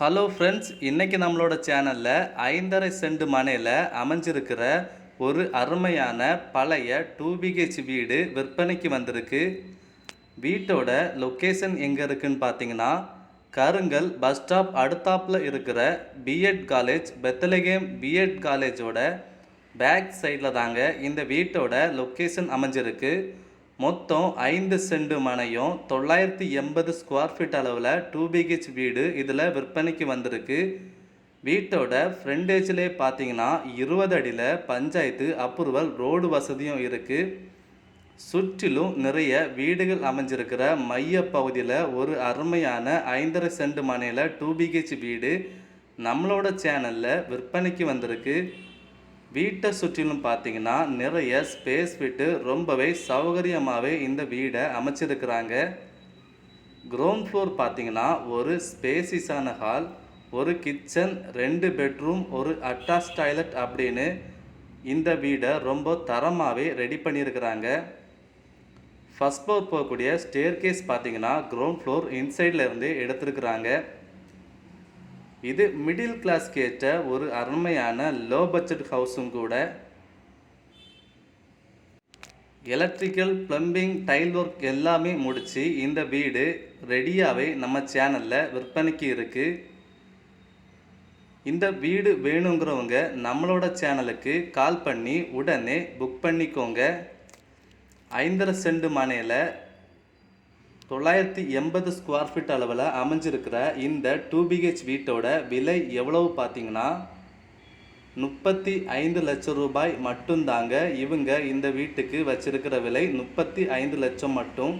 Hello friends இன்றைக்கி நம்மளோட சேனலில் ஐந்தரை சென்ட் மனையில் அமைஞ்சிருக்கிற ஒரு அருமையான பழைய டூ பிஹெச் வீடு விற்பனைக்கு வந்திருக்கு. வீட்டோட லொக்கேஷன் எங்கே இருக்குன்னு பார்த்தீங்கன்னா கருங்கல் பஸ் ஸ்டாப் அடுத்தாப்பில் இருக்கிற B Ed college Bethlehem B Ed காலேஜோட பேக் சைடில் தாங்க இந்த வீட்டோட லொக்கேஷன் அமைஞ்சிருக்கு. மொத்தம் ஐந்து செண்டு மனையும் தொள்ளாயிரத்தி எண்பது ஸ்கொயர் ஃபீட் அளவில் டூ பிஹெச் வீடு இதில் விற்பனைக்கு வந்திருக்கு. வீட்டோட ஃப்ரண்டேஜ்லே பார்த்தீங்கன்னா இருபது அடியில் பஞ்சாயத்து அப்ரூவல் ரோடு வசதியும் இருக்குது சுற்றிலும் நிறைய வீடுகள் அமைஞ்சிருக்கிற மைய பகுதியில் ஒரு அருமையான ஐந்தரை செண்டு மனையில் டூ பிஹெச் வீடு நம்மளோட சேனலில் விற்பனைக்கு வந்திருக்கு. வீட்டை சுற்றிலும் பார்த்தீங்கன்னா நிறைய ஸ்பேஸ் விட்டு ரொம்பவே சௌகரியமாகவே இந்த வீடை அமைச்சிருக்கிறாங்க. கிரவுண்ட் ஃப்ளோர் பார்த்தீங்கன்னா ஒரு ஸ்பேசிஸான ஹால் ஒரு கிச்சன் ரெண்டு பெட்ரூம் ஒரு அட்டாச் டாய்லெட் அப்படின்னு இந்த வீடை ரொம்ப தரமாகவே ரெடி பண்ணியிருக்கிறாங்க. ஃபஸ்ட் ஃப்ளோர் போகக்கூடிய ஸ்டேர் கேஸ் பார்த்தீங்கன்னா கிரவுண்ட் ஃப்ளோர் இன்சைட்லேருந்து எடுத்துருக்குறாங்க. இது மிடில் கிளாஸ்க்கு ஏற்ற ஒரு அருமையான லோ பட்ஜெட் ஹவுஸும் கூட. எலக்ட்ரிக்கல் பிளம்பிங் டைல் ஒர்க் எல்லாமே முடித்து இந்த வீடு ரெடியாகவே நம்ம சேனலில் விற்பனைக்கு இருக்குது இந்த வீடு வேணுங்கிறவங்க நம்மளோட சேனலுக்கு கால் பண்ணி உடனே புக் பண்ணிக்கோங்க. ஐந்தரை செண்டு மனையில் தொள்ளாயிரத்தி எண்பது ஸ்கொயர் ஃபீட் அளவில் அமைஞ்சிருக்கிற இந்த டூ பிஹெச் வீட்டோட விலை எவ்வளவு பார்த்தீங்கன்னா முப்பத்தி ஐந்து லட்சம் ரூபாய் மட்டும்தாங்க இவங்க இந்த வீட்டுக்கு வச்சிருக்கிற விலை. முப்பத்தி ஐந்து லட்சம் மட்டும்.